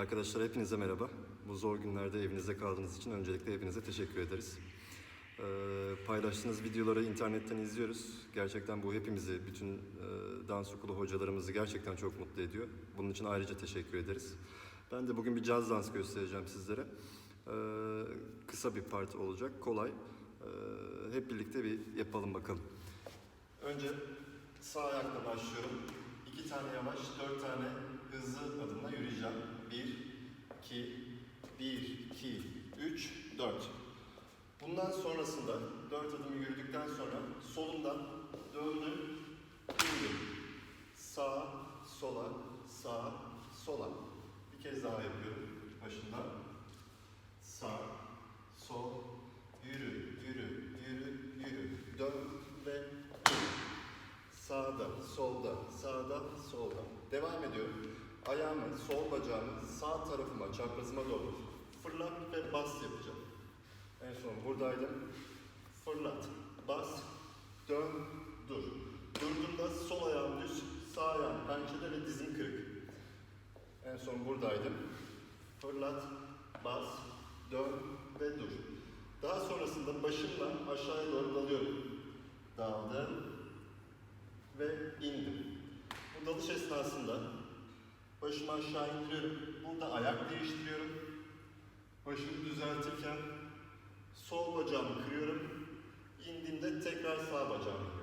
Arkadaşlar hepinize merhaba. Bu zor günlerde evinizde kaldığınız için öncelikle hepinize teşekkür ederiz. Ee, paylaştığınız videoları internetten izliyoruz. Gerçekten bu hepimizi, bütün e, dans okulu hocalarımızı gerçekten çok mutlu ediyor. Bunun için ayrıca teşekkür ederiz. Ben de bugün bir caz dans göstereceğim sizlere. Ee, kısa bir parti olacak, kolay. Ee, hep birlikte bir yapalım bakalım. Önce sağ ayakla başlıyorum. İki tane yavaş, dört tane hızlı adımla yürüyeceğim. Bir, iki, bir, iki, üç, dört. Bundan sonrasında dört adım yürüdükten sonra solumdan döndüm, indim. Sağ, sola, sağ, sola. Bir kez daha yapıyorum başından. Sağ, sol, yürü, yürü, yürü, yürü. Dön ve yürü. Sağda, solda, sağda, solda. Devam ediyorum. Ayağımı, sol bacağımı sağ tarafıma, çaprazıma doğru fırlat ve bas yapacağım. En son buradaydım. Fırlat, bas, dön, dur. Durduğumda sol ayağım düz, sağ ayağım pençede ve dizim kırık. En son buradaydım. Fırlat, bas, dön ve dur. Daha sonrasında başımla aşağıya doğru dalıyorum. Daldım ve indim. Bu dalış esnasında başımı aşağı indiriyorum. Burada ayak değiştiriyorum. Başımı düzeltirken sol bacağımı kırıyorum. İndiğimde tekrar sağ bacağımı kırıyorum.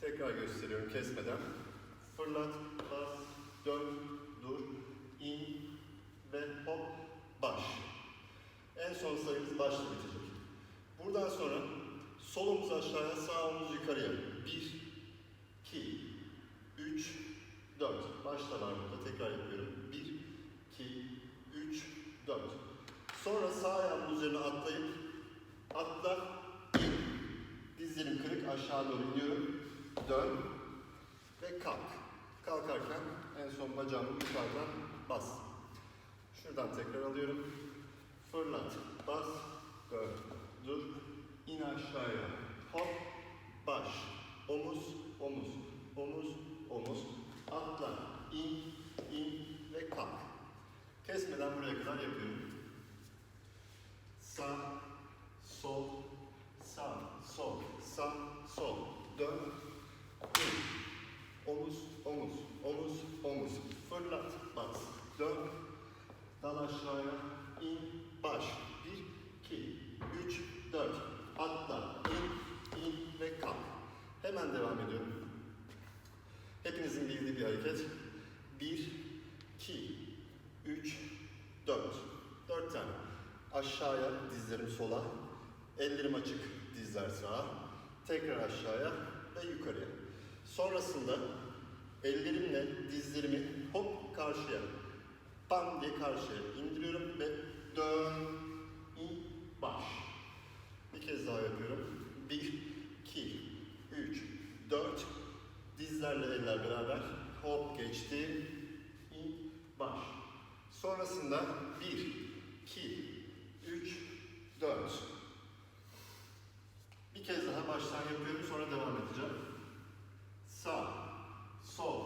Tekrar gösteriyorum kesmeden. Fırlat, bas, dön, dur, in ve hop, baş. En son sayımız başla bitecek. Buradan sonra sol omuz aşağıya, sağ omuz yukarıya. Bir, iki, üç, dört. Başta var burada. Tekrar yapıyorum. Bir, iki, üç, dört. Sonra sağ ayağımın üzerine atlayıp atla, in. Dizlerim kırık aşağı doğru iniyorum. Dön ve kalk. Kalkarken en son bacağımı yukarıdan bas. Şuradan tekrar alıyorum. Fırlat, bas, dön, dur, in aşağıya, hop, baş, omuz, omuz, omuz, omuz, atla, in, in ve kalk. Kesmeden buraya kadar yapıyorum. Sağ, sol, sağ, sol, sağ, sol, dön, in, omuz, omuz, omuz, omuz, fırlat, bas, dön, Dal aşağıya, in, baş. Bir, iki, üç, dört. Atla, in, in ve kalk. Hemen devam ediyorum. Hepinizin bildiği bir hareket. Bir, iki, üç, dört. Dört tane. Aşağıya, dizlerim sola. Ellerim açık, dizler sağa. Tekrar aşağıya ve yukarıya. Sonrasında ellerimle dizlerimi hop karşıya Bam diye karşıya indiriyorum ve dön, in, baş. Bir kez daha yapıyorum. Bir, iki, üç, dört. Dizlerle eller beraber. Hop geçti. in, baş. Sonrasında bir, iki, üç, dört. Bir kez daha baştan yapıyorum sonra devam edeceğim. Sağ, sol,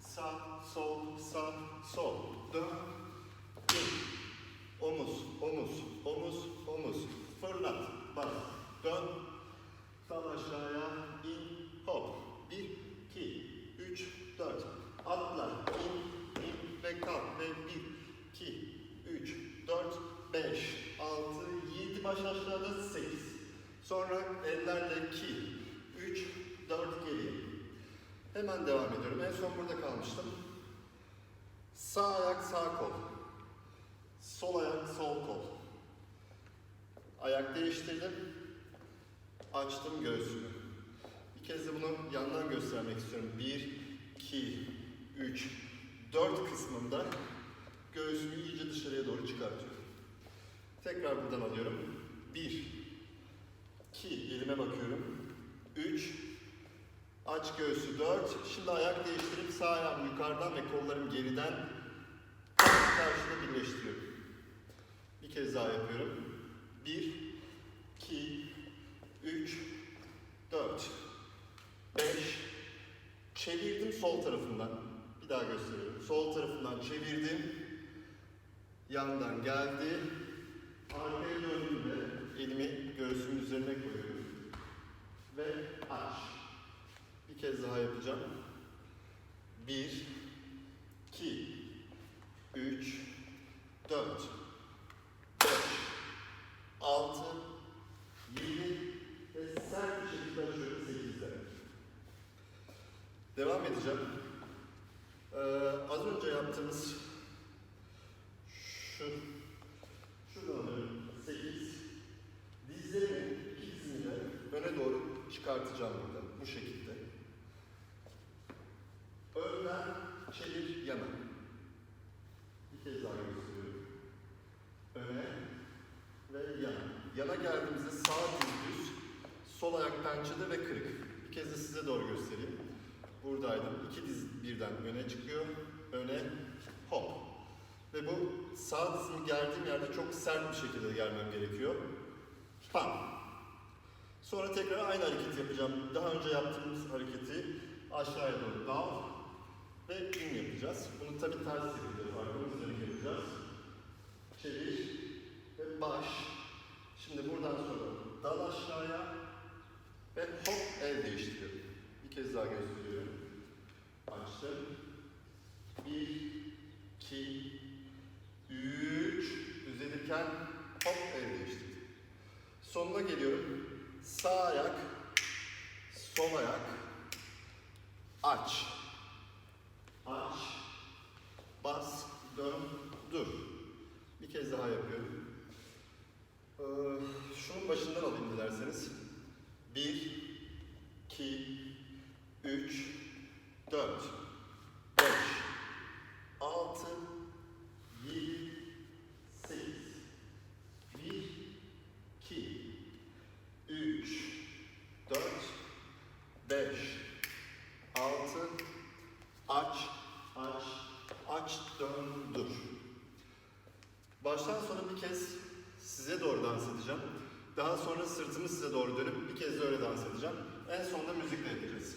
sağ, sol, sağ, sol. Dön, in. Omuz, omuz, omuz, omuz. Fırlat, bas, dön. Dal aşağıya, in, hop. Bir, iki, üç, dört. Atla, in, in ve kalk. Ve bir, iki, üç, dört, beş, altı, yedi. Baş aşağıda sekiz. Sonra ellerle iki, üç, dört geriye. Hemen devam ediyorum. En son burada kalmıştım. Sağ ayak sağ kol. Sol ayak sol kol. Ayak değiştirdim. Açtım göğsümü. Bir kez de bunu yandan göstermek istiyorum. Bir, iki, üç, dört kısmında göğsümü iyice dışarıya doğru çıkartıyorum. Tekrar buradan alıyorum. Bir, iki, elime bakıyorum. Üç, Aç göğsü 4. Şimdi ayak değiştirip sağ ayağım yukarıdan ve kollarım geriden karşıda birleştiriyorum. Bir kez daha yapıyorum. 1, 2, 3, 4, 5. Çevirdim sol tarafından. Bir daha gösteriyorum. Sol tarafından çevirdim. yandan geldi. Arkaya döndüğümde elimi göğsümün üzerine koyuyorum. Ve aç. Bir kez daha yapacağım. Bir, iki, üç, dört, beş, altı, yedi ve sert bir şekilde açıyorum sekizde. Devam edeceğim. Ee, az önce yaptığımız şu şuradan alıyorum. 8 dizlerimin ikisini de öne doğru çıkartacağım burada bu şekilde. Önden çevir yana. Bir kez daha gösteriyorum. Öne ve yana. Yana geldiğimizde sağ düz, sol ayak pençede ve kırık. Bir kez de size doğru göstereyim. Buradaydım. İki diz birden öne çıkıyor. Öne, hop. Ve bu sağ dizimi gerdiğim yerde çok sert bir şekilde germem gerekiyor. Sonra tekrar aynı hareketi yapacağım. Daha önce yaptığımız hareketi aşağıya doğru dal ve in yapacağız. Bunu tabi ters yapacağız. Arkamız dönük yapacağız. Çevir ve baş. Şimdi buradan sonra dal aşağıya ve hop el değiştiriyorum. Bir kez daha gösteriyorum. Açtım. Bir, iki, üç. Düzelirken hop el değiştirdim. Sonuna geliyorum. Sağ ayak, sol ayak, aç. Aç, bas, dön, dur. Bir kez daha yapıyorum. Ee, şunun başından alayım dilerseniz. Bir, iki, üç, dört, beş, altı, yedi, sekiz. Bir, iki, üç, dört, beş, altı, aç, aç, aç, dön, dur. Baştan sona bir kez size doğru dans edeceğim. Daha sonra sırtımı size doğru dönüp bir kez de öyle dans edeceğim. En sonunda müzikle yapacağız.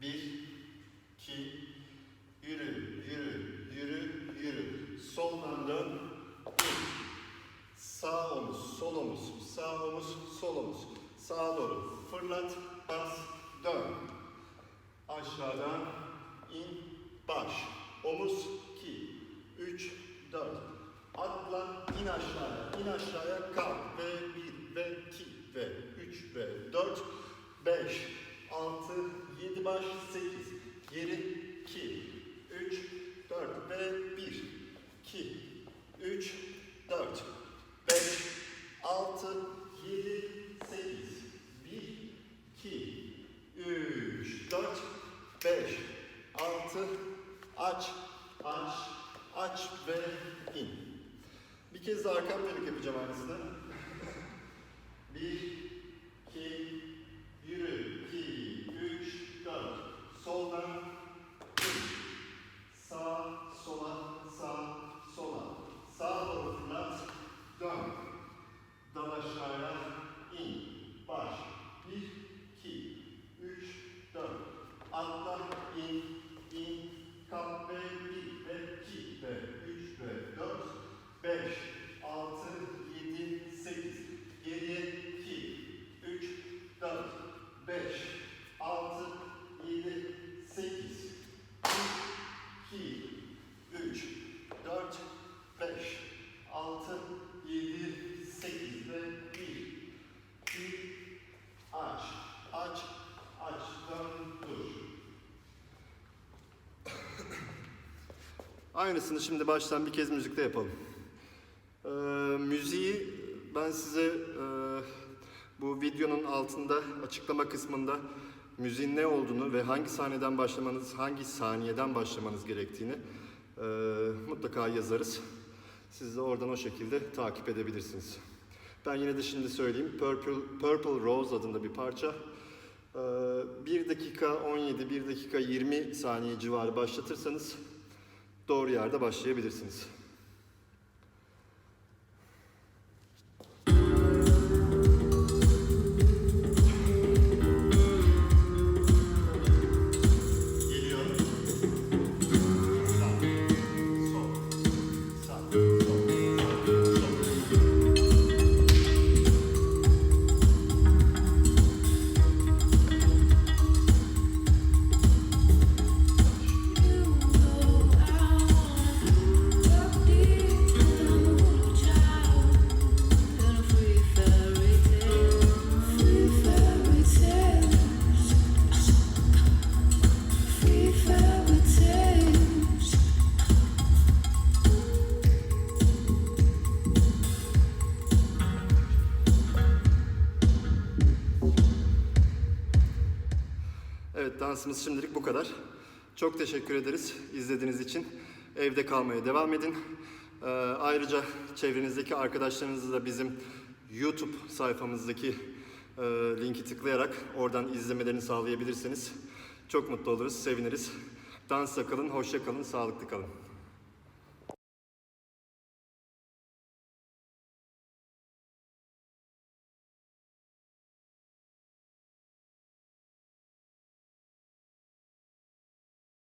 Bir, iki, yürü, yürü, yürü, yürü. Soldan dön, bir. Sağ omuz, sol omuz, sağ omuz, sol omuz. Sağa doğru fırlat, bas, dön. Aşağıdan in, baş. Omuz 2, 3, 4. Atla, in aşağıya, in aşağıya kalk. Ve 1, ve 2, ve 3, ve 4, 5, 6, 7 baş, 8. Geri 2, 3, 4 ve 1, 2, 3, 4, 5, 6, 7, 8. 1, 2, 3, 4, 5, 6, aç, aç, aç ve in. Bir kez de arkam dönük yapacağım aynısını. 1, 2, yürü, 2, 3, 4. Soldan, in. Sağ, sola, sağ, sola. Sağa doğru fırlat, dön. Dal aşağıya, in, baş. 1, 2, 3, 4. Atla, in, in, kalk ve 1 ve 2 ve 3 ve 4, 5, 6, 7, 8. Geriye 2, 3, 4, 5, 6, 7, 8. 1, 2, 3, 4, 5, 6, 7, 8 ve 1, 2, aç, aç, aç, dön, dur. Aynısını şimdi baştan bir kez müzikte yapalım. Ee, müziği ben size e, bu videonun altında açıklama kısmında müziğin ne olduğunu ve hangi sahneden başlamanız, hangi saniyeden başlamanız gerektiğini e, mutlaka yazarız. Siz de oradan o şekilde takip edebilirsiniz. Ben yine de şimdi söyleyeyim. Purple, Purple Rose adında bir parça. Ee, 1 dakika 17, 1 dakika 20 saniye civarı başlatırsanız doğru yerde başlayabilirsiniz. Evet dansımız şimdilik bu kadar. Çok teşekkür ederiz izlediğiniz için. Evde kalmaya devam edin. Ee, ayrıca çevrenizdeki arkadaşlarınızı da bizim YouTube sayfamızdaki e, linki tıklayarak oradan izlemelerini sağlayabilirseniz çok mutlu oluruz, seviniriz. Dansla kalın, hoşça kalın, sağlıklı kalın.